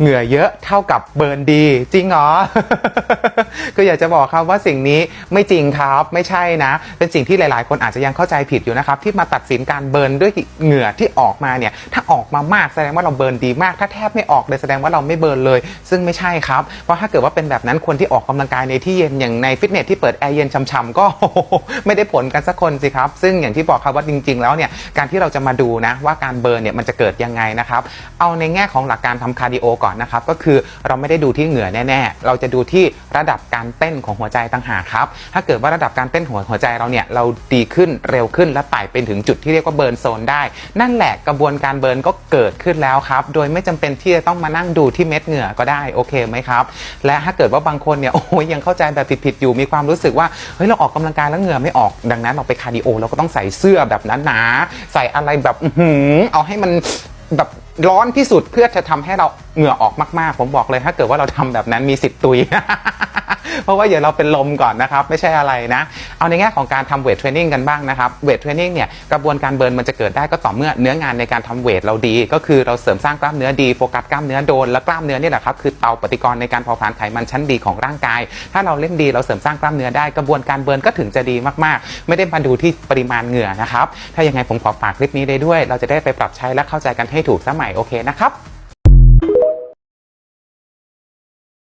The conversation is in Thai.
เหงื่อเยอะเท่ากับเบิร์นดี จริงเหรอ ก็อยากจะบอกครับว่าสิ่งนี้ไม่จริงครับไม่ใช่นะ เป็นสิ่งที่หลาย ๆ คนอาจจะยังเข้าใจผิดอยู่นะครับ ที่มาตัดสินการเบิร์นด้วยเหงื่อที่ออกมาเนี่ย ถ้าออกมามากแสดงว่าเราเบิร์นดีมาก ถ้าแทบไม่ออกเลยแสดงว่าเราไม่เบิร์นเลย ซึ่งไม่ใช่ครับ เพราะถ้าเกิดว่าเป็นแบบนั้นคนที่ออกกำลังกายในที่เย็นอย่างในฟิตเนสที่เปิดแอร์เย็นช่ำๆก็ไม่ได้ผลกันสักคนสิครับ ซึ่งอย่างที่บอกครับว่าจริง ๆ แล้วเนี่ยการที่เราจะมาดูนะว่าการเบิร์นเนี่ยมันจะเกิดยังไงนะครับเอาในแง่ของหลักการทำคาร์ดิโอก่อนนะครับก็คือเราไม่ได้ดูที่เหงื่อแน่ๆ เราจะดูที่ระดับการเต้นของหัวใจต่างหากครับ ถ้าเกิดว่าระดับการเต้นหัวหัวใจเราเนี่ยเราดีขึ้นเร็วขึ้นและไต่ไปถึงจุดที่เรียกว่าเบิร์นโซนได้ นั่นแหละกระบวนการเบิร์นก็เกิดขึ้นแล้วครับ โดยไม่จำเป็นที่จะต้องมานั่งดูที่เม็ดเหงื่อก็ได้โอเคไหมครับ และถ้าเกิดว่าบางคนเนี่ยโอ้ยยังเข้าใจแบบผิดๆอยู่มีความรู้สึกว่าเฮ้ยเราออกกำลังกายแล้วเหงื่อไม่ออกดังนั้นเราไปคาร์ดิโอเราก็ต้องใส่เสื้อแบบนั้นหนาๆใส่อะไรแบบอื้อหือเอาให้มันแบบ ร้อนที่สุดเพื่อจะทำให้เราเหงื่อออกมากๆ ผมบอกเลยถ้าเกิดว่าเราทำแบบนั้นมีสิทธิ์ตุย เพราะว่าเดี๋ยวเราเป็นลมก่อนนะครับ ไม่ใช่อะไรนะ เอาในแง่ของการทำเวทเทรนนิ่งกันบ้างนะครับเวทเทรนนิ่งเนี่ยกระบวนการเบิร์นมันจะเกิดได้ก็ต่อเมื่อเนื้องานในการทำเวทเราดี ก็คือเราเสริมสร้างกล้ามเนื้อดีโฟกัสกล้ามเนื้อโดนและกล้ามเนื้อนี่แหละครับคือเตาปฏิกรณ์ในการเผาผลาญไขมันชั้นดีของร่างกาย ถ้าเราเล่นดีเราเสริมสร้างกล้ามเนื้อได้กระบวนการเบิร์นก็ถึงจะดีมากๆ ไม่ได้มาดูที่ปริมาณเหงื่อนะครับถ้ายังไงผมขอฝากคลิปนี้ได้ด้วย เราจะได้ไปปรับใช้และเข้าใจกันให้ถูกสมัยโอเคนะครับ